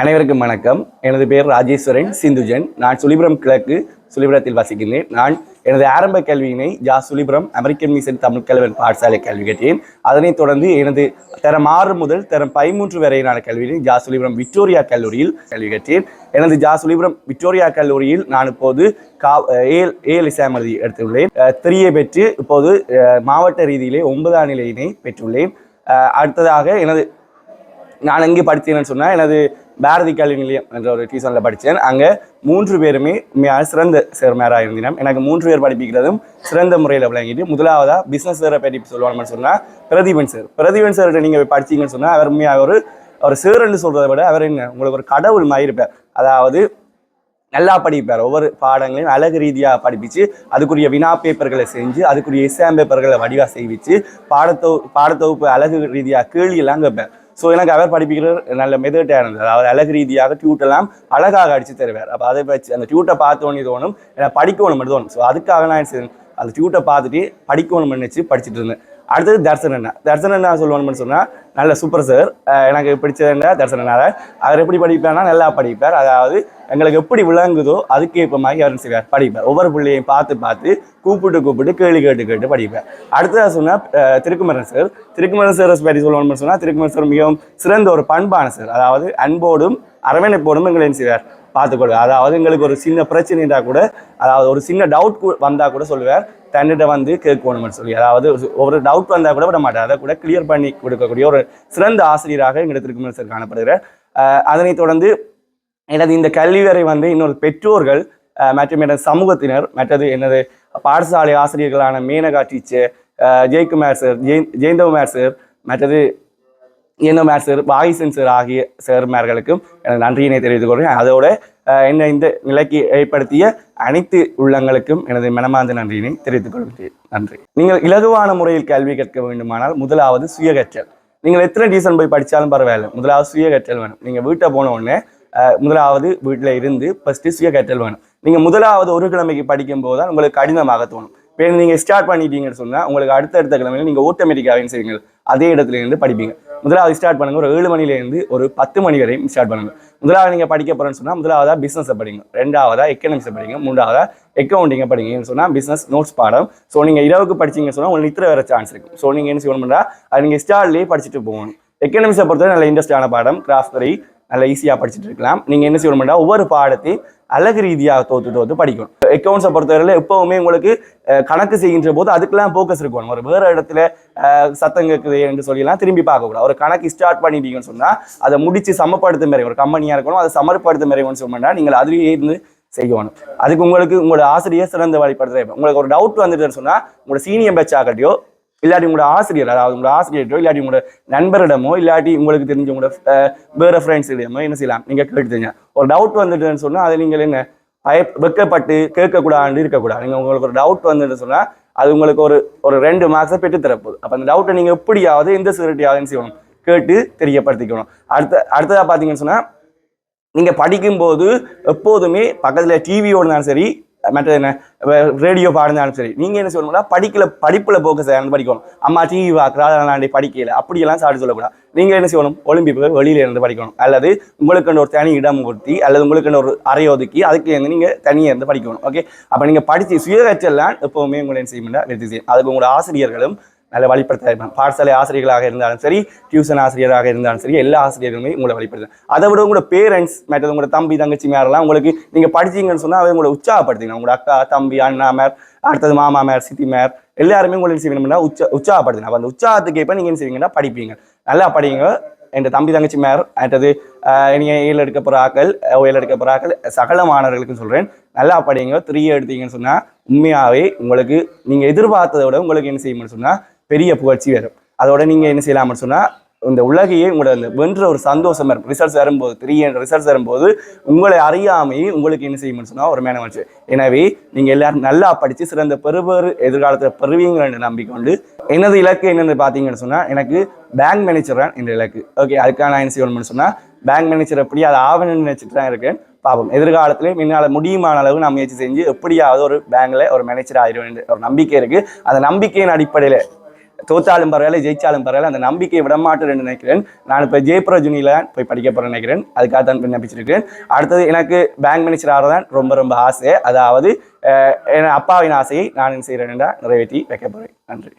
அனைவருக்கும் வணக்கம். எனது பெயர் ராஜேஸ்வரன் சிந்துஜன். நான் சுலிபுரம் கிழக்கு சுலிபுரத்தில் வசிக்கின்றேன். நான் எனது ஆரம்ப கல்வியினை ஜா. சுலிபுரம் அமெரிக்கன் மிஷன் தமிழ் கல்வன் பாடசாலை கல்வி கற்றேன். அதனைத் தொடர்ந்து எனது தரம் ஆறு முதல் தரம் பதிமூன்று வரையிலான கல்வியினை ஜா. சுலிபுரம் விக்டோரியா கல்லூரியில் கல்வி கற்றேன். எனது ஜா. சுலிபுரம் விக்டோரியா கல்லூரியில் நான் இப்போது கா. ஏல் ஏல் இசாம் எழுதி எடுத்துள்ளேன். திரியை பெற்று இப்போது மாவட்ட ரீதியிலே ஒன்பதாம் நிலையினை பெற்றுள்ளேன். அடுத்ததாக எனது நான் எங்கே படித்தேன்னு சொன்னால் எனது பாரதி கல்வி நிலையம் என்ற ஒரு டியூஷனில் படித்தேன். அங்கே மூன்று பேருமே உண்மையாக சிறந்த சேர்மையாராக இருந்தினோம் எனக்கு மூன்று பேர் படிப்பிக்கிறதும் சிறந்த முறையில் விளங்கிட்டு முதலாவதாக பிஸ்னஸ் சேரை பற்றி சொல்லுவாங்கன்னு சொன்னால் பிரதீபன் சார் பிரதீபன் சார்கிட்ட நீங்கள் போய் சொன்னால் அவர் உண்மையாக ஒரு அவர் சேருன்னு சொல்கிறத விட அவர் என்ன உங்களுக்கு ஒரு கடவுள் மாதிரி இருப்பார். அதாவது நல்லா படிப்பார். ஒவ்வொரு பாடங்களையும் அழகு ரீதியாக படிப்பிச்சு அதுக்குரிய வினா பேப்பர்களை செஞ்சு அதுக்குரிய எக்ஸாம் பேப்பர்களை வடிவாக செய்விச்சு பாடத்தொ பாடத்தொகுப்பு அழகு ரீதியாக கேள்வியெல்லாம் கேட்பேன் ஸோ எனக்கு அவர் படிப்பிக்கிற நல்ல மெதட்டாக இருந்தது. அதாவது அழகு ரீதியாக டியூட்டெல்லாம் அழகாக அடித்து தருவார். அப்போ அதை வச்சு அந்த டியூட்டை பார்த்தோன்னு தோணும் எனக்கு படிக்கணும் தோணும். ஸோ அதுக்காக நான் அந்த டியூட்டை பார்த்துட்டு படிக்கணும்னு நினச்சி படிச்சுட்டு இருந்தேன். அடுத்தது தர்சன் அண்ணா. தர்சன் அண்ணா சொல்லுவான்னு சொன்னால் நல்ல சூப்பர் சார் எனக்கு பிடிச்சது என்ன தர்சன் அண்ணா அவர் எப்படி படிப்பார்னா நல்லா படிப்பார். அதாவது எங்களுக்கு எப்படி விளங்குதோ அதுக்கு இப்போ மாதிரி அவர் செய்வார்? படிப்பார். ஒவ்வொரு பிள்ளையும் பார்த்து பார்த்து கூப்பிட்டு கூப்பிட்டு கேள்வி கேட்டு கேட்டு படிப்பார். அடுத்ததாக சொன்னால் திருக்குமரன் சார் திருக்குமரன் சார் பற்றி சொல்லணும்னு சொன்னால் திருக்குமரன் சார் மிகவும் சிறந்த ஒரு பண்பான சார் அதாவது அன்போடும் அரவணைப்போடும் எங்களை செய்வார்? பார்த்துக்கொள்ள அதாவது எங்களுக்கு ஒரு சின்ன பிரச்சனை இருந்தால் கூட அதாவது ஒரு சின்ன டவுட் வந்தால் கூட சொல்லுவார் தன்னிட்ட வந்து கேட்கணும்னு சொல்லி. அதாவது ஒரு- டவுட் வந்தால் கூட விட மாட்டார் அதை கூட கிளியர் பண்ணி கொடுக்கக்கூடிய ஒரு சிறந்த ஆசிரியராக எங்களுக்கு திருக்குமரன் சார் காணப்படுகிறார். அதனைத் தொடர்ந்து எனது இந்த கல்விவரை வந்து இன்னொரு பெற்றோர்கள் மற்றும் எனது சமூகத்தினர் மற்றது எனது பாடசாலை ஆசிரியர்களான மேனகா டீச்சர் அஹ் ஜெயக்குமார் சார் ஜெய் ஜெயந்தகுமார் சார் மற்றது ஜெயந்தகுமார் சார் வாகிசன் சார் ஆகிய சேர்மார்களுக்கும் எனது நன்றியினை தெரிவித்துக் கொள்கிறேன். அதோட என்னை இந்த நிலைக்கு ஏற்படுத்திய அனைத்து உள்ளங்களுக்கும் எனது மனமார்ந்த நன்றியினை தெரிவித்துக் கொள்கிறேன். நன்றி. நீங்கள் இலகுவான முறையில் கல்வி கற்க வேண்டுமானால் முதலாவது சுய கற்றல் நீங்கள் எத்தனை டீசன் போய் படித்தாலும் பரவாயில்ல. முதலாவது சுய கற்றல் வேணும். நீங்கள் வீட்டை போன உடனே முதலாவது வீட்டில் இருந்து ஃபஸ்ட்டு சுய கற்றல் வேணும். நீங்கள் முதலாவது ஒரு கிழமைக்கு படிக்கும் போது தான் உங்களுக்கு கடினமாக தோணும். இப்போ நீங்கள் ஸ்டார்ட் பண்ணிட்டீங்கன்னு சொன்னால் உங்களுக்கு அடுத்தடுத்த கிழமையில நீங்கள் ஆட்டோமேட்டிக்காகவே செய்வீங்க? அதே இடத்துல இருந்து படிப்பீங்க. முதலாவது ஸ்டார்ட் பண்ணுங்க. ஒரு ஏழு மணிலேருந்து ஒரு பத்து மணி வரையும் ஸ்டார்ட் பண்ணுங்க. முதலாவது நீங்கள் படிக்க போகிறேன்னு சொன்னால் முதலாவதா பிஸ்னஸை படிங்க. ரெண்டாவதா எக்கனாமிக்ஸை படிங்க. மூன்றாவதா அக்கௌண்டிங்கை படிங்கன்னு சொன்னால் பிஸ்னஸ் நோட்ஸ் பாடம். ஸோ நீங்கள் இரவுக்கு படிச்சீங்கன்னு சொன்னால் உங்களுக்கு நித்திர வர சான்ஸ் இருக்கும் ஸோ நீங்கள் என்ன செய்யணும்னா அது நீங்கள் ஸ்டார்ட்லேயே படிச்சுட்டு போகணும். எக்கனாமிக்ஸை பொறுத்தவரை நல்ல இன்ட்ரெஸ்டான பாடம். கிராஃப்ட் நல்ல ஈஸியாக படிச்சுட்டு இருக்கலாம் நீங்கள் என்ன செய்யணும்னா ஒவ்வொரு பாடத்தையும் அழகு ரீதியாக தோத்து தோத்து படிக்கணும். அக்கௌண்ட்ஸை பொறுத்தவரையில் எப்போவுமே உங்களுக்கு கணக்கு செய்கின்ற போது அதுக்கெல்லாம் ஃபோக்கஸ் இருக்கணும். ஒரு வேறு இடத்துல சத்தம் கேட்குது என்று சொல்லிலாம் திரும்பி பார்க்கக்கூடாது. ஒரு கணக்கு ஸ்டார்ட் பண்ணிட்டீங்கன்னு சொன்னால் அதை முடித்து சமப்படுத்த மாதிரி ஒரு கம்பெனியாக இருக்கணும் அதை சமர்ப்படுத்த மாதிரி சொன்னா நீங்கள் அதுலேயே இருந்து செய்யணும். அதுக்கு உங்களுக்கு உங்களோட ஆசிரியர் சிறந்த வழிபடுத்துற உங்களுக்கு ஒரு டவுட் வந்துட்டுன்னு சொன்னால் உங்களோட சீனியர் பேட்சாகட்டியோ இல்லாட்டி உங்களோட ஆசிரியர் அதாவது உங்களோட ஆசிரியர்கிட்டோ இல்லாட்டி உங்களோட நண்பரிடமோ இல்லாட்டி உங்களுக்கு தெரிஞ்ச உங்களோட அஹ், வேற ஃப்ரெண்ட்ஸிடமோ என்ன செய்யலாம்? நீங்கள் கேட்டுங்க ஒரு டவுட் வந்துட்டுன்னு சொன்னால் அதை நீங்கள் என்ன பய வெக்கப்பட்டு கேட்கக்கூடாது இருக்கக்கூடாது. நீங்கள் உங்களுக்கு ஒரு டவுட் வந்துட்டு சொன்னால் அது உங்களுக்கு ஒரு ஒரு ரெண்டு மார்க்ஸை பெற்று தரப்போகுது அப்போ அந்த டவுட்டை நீங்கள் எப்படியாவது எந்த சிகரெட்டியாவது செய்யணும்? கேட்டு தெரியப்படுத்திக்கணும். அடுத்த அடுத்ததாக பார்த்தீங்கன்னு சொன்னால் நீங்கள் படிக்கும்போது எப்போதுமே பக்கத்தில் டிவியோட இருந்தாலும் சரி மற்ற என்ன ரேடியோ பாடினாலும் சரி நீங்கள் என்ன சொல்லணும்னா படிக்கல படிப்பில் போக்க சார் படிக்கணும். அம்மா டிவி பார்க்குறா அதெல்லாம் படிக்கல அப்படியெல்லாம் சாப்பிட சொல்லக்கூடாது. நீங்கள் என்ன செய்யணும்? ஒலிம்பிக் போய் வெளியில இருந்து படிக்கணும். அல்லது உங்களுக்கு ஒரு தனி இடம் கொடுத்தி அல்லது உங்களுக்கு ஒரு அறை ஒதுக்கி அதுக்கு இருந்து நீங்கள் தனியாக இருந்து படிக்கணும் ஓகே அப்போ நீங்கள் படித்து சுயகற்றெல்லாம் எப்போவுமே உங்களை என்ன முடியாது வெற்றி செய்யும். அதுக்கு உங்களோட ஆசிரியர்களும் நல்ல வழிபடுத்த பாடசாலை ஆசிரியர்களாக இருந்தாலும் சரி டியூஷன் ஆசிரியராக இருந்தாலும் சரி எல்லா ஆசிரியர்களுமே உங்களை வழிபடுத்த அதை விட உங்களோட பேரண்ட்ஸ் மற்றது உங்களோட தம்பி தங்கச்சி மேரெல்லாம் உங்களுக்கு நீங்கள் படிச்சீங்கன்னு சொன்னால் அதை உங்களை உற்சாகப்படுத்திங்க உங்களோட அக்கா தம்பி அண்ணா மேர் அடுத்தது மாமா மேர் சித்தி மேர் எல்லாருமே உங்களை என்ன செய்யணும்னா உச்ச உற்சாகப்படுத்தினா அந்த உற்சாகத்துக்கு ஏற்ப நீங்கள் என்ன செய்வீங்கன்னா படிப்பீங்க. நல்லா படிங்க. என் தம்பி தங்கச்சி மேர் அடுத்தது நீங்கள் நீங்க ஏழு எடுக்க போகிற ஆக்கள் எடுக்க போகிற ஆக்கள் சகல மாணவர்களுக்கும் சொல்கிறேன் நல்லா படிங்க. த்ரீ எடுத்தீங்கன்னு சொன்னால் உண்மையாகவே உங்களுக்கு நீங்கள் எதிர்பார்த்ததை விட உங்களுக்கு என்ன செய்யணும்னு சொன்னால் பெரிய புகழ்ச்சி வரும். அதோட நீங்கள் என்ன செய்யலாம்னு சொன்னால் இந்த உலகையே உங்களோட அந்த வென்ற ஒரு சந்தோஷம் இருக்கும் ரிசல்ட்ஸ் வரும்போது த்ரீ ரிசல்ட்ஸ் வரும்போது உங்களை அறியாமையே உங்களுக்கு என்ன செய்யும்னு சொன்னால் ஒரு மேனம் வச்சு எனவே நீங்கள் எல்லாரும் நல்லா படித்து சிறந்த பெறுபேறு எதிர்காலத்தில் பெறுவீங்க என்று நம்பிக்கொண்டு எனது இலக்கு என்னென்னு பார்த்தீங்கன்னு சொன்னால் எனக்கு பேங்க் மேனேஜர் தான் இந்த இலக்கு. ஓகே அதுக்காக நான் என்ன செய்யணும்னு சொன்னால் பேங்க் மேனேஜர் எப்படி அதை ஆவணம்னு நினச்சிட்டு தான் இருக்கேன். பாவம் எதிர்காலத்திலே என்னால் முடியுமான அளவு நான் முயற்சி செஞ்சு எப்படியாவது ஒரு பேங்க்ல ஒரு மேனேஜர் ஆயிடுவேன் ஒரு நம்பிக்கை இருக்குது அந்த நம்பிக்கையின் அடிப்படையில் தோத்தாலும் பரவாயில்ல ஜெயிச்சாலும் பரவாயில்ல. அந்த நம்பிக்கையை விடமாட்டேன்னு நினைக்கிறேன். நான் இப்போ ஜெயபுர ஜூனியில் போய் படிக்க போகிறேன் நினைக்கிறேன். அதுக்காக தான் விண்ணப்பிச்சிருக்கிறேன். அடுத்தது எனக்கு பேங்க் மேனேஜர் ஆகிறதான் ரொம்ப ரொம்ப ஆசை. அதாவது என் அப்பாவின் ஆசையை நான் என்ன செய்கிறேன்டா நிறைவேற்றி வைக்க போகிறேன் நன்றி.